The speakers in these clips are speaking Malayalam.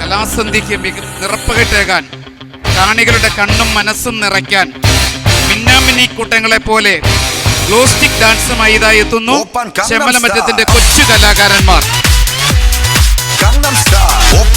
കലാസന്ധിക്ക് നിറപ്പകിട്ടേകാൻ കാണികളുടെ കണ്ണും മനസ്സും നിറയ്ക്കാൻ മിന്നാമിനി കൂട്ടങ്ങളെ പോലെ ഗ്ലോസ്റ്റിക് ഡാൻസുമായി ഇതായി എത്തുന്നു ഓപ്പൺ ചെമ്മലമറ്റത്തിന്റെ സ്റ്റാർ. കൊച്ചു കലാകാരന്മാർ Style. Op,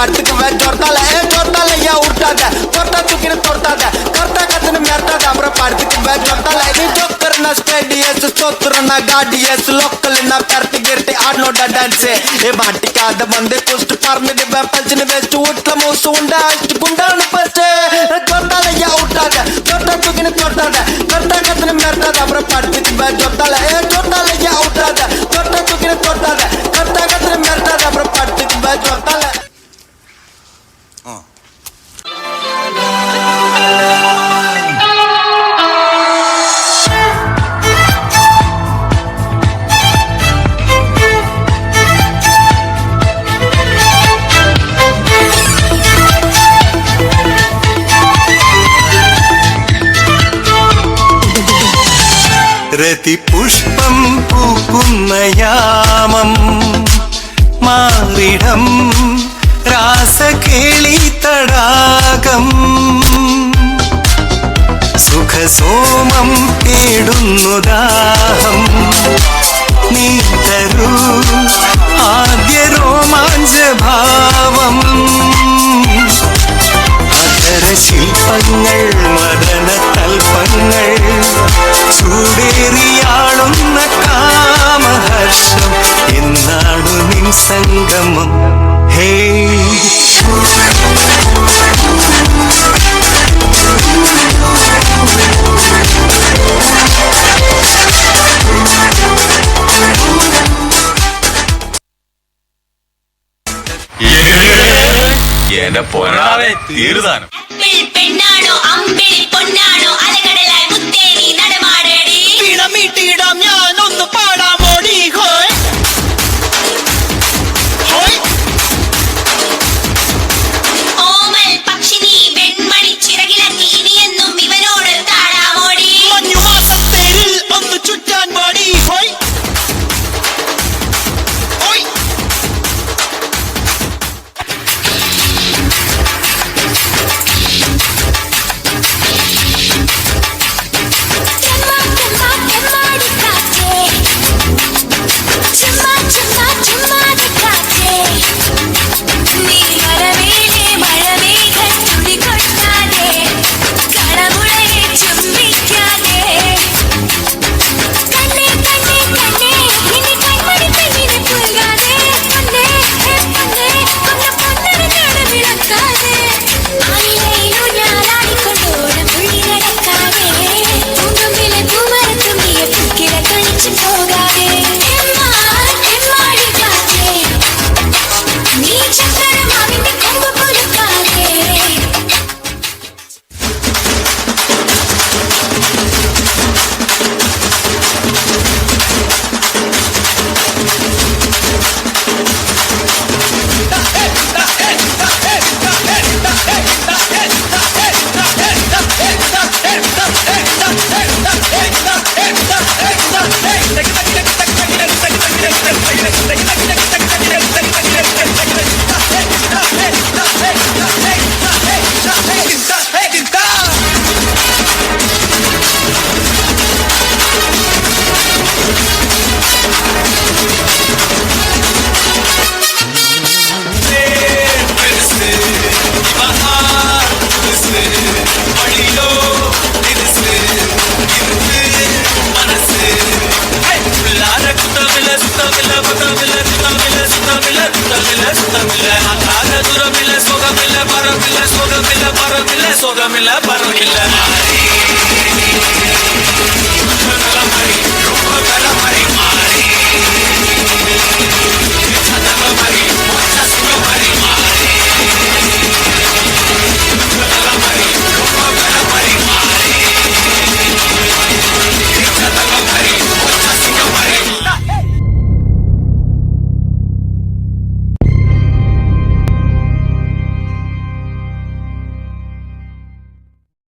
படத்துக்கு வே ஜொர்த்தால ஏ ஜொர்த்தால ஐயா விட்டாத தொர்த்தா தூக்கின தொர்த்தாத கர்த்தா கத்துன்னு மேர்த்தாத அப்புறம் படத்துக்கு வே ஜொர்த்தால நீ ஜொக்கர்னா ஸ்டேடியஸ் சோத்துறனா காடியஸ் லோக்கல்னா பரத்து கிரட்டி ஆடனோட டான்ஸ் ஏ பாட்டிக்காத வந்து குஸ்ட் பறந்துடுவேன் பல்ச்சின்னு வேஸ்ட் வீட்டில் மூசு உண்டா அஷ்டு குண்டா രതിപുഷ്പം പൂക്കുന്ന യാമം. മാറിടം രാസകേളി തടാകം. സുഖസോമം തേടുന്നു ദാഹം. നീ തരൂ ആദ്യ രോമാഞ്ചഭാവം. അതര ശില്പങ്ങൾ മദന തൽപ്പങ്ങൾ ചൂടേറിയാളുന്ന കാമഹർഷം. എന്നാണു നിൻ സംഗമം. ഹേ എന്റെ പൊന്നാവേ തീരുതാനം പെണ്ണാണോ അമ്പിളി പൊന്നാണോ பணமில்ல பணமில்ல.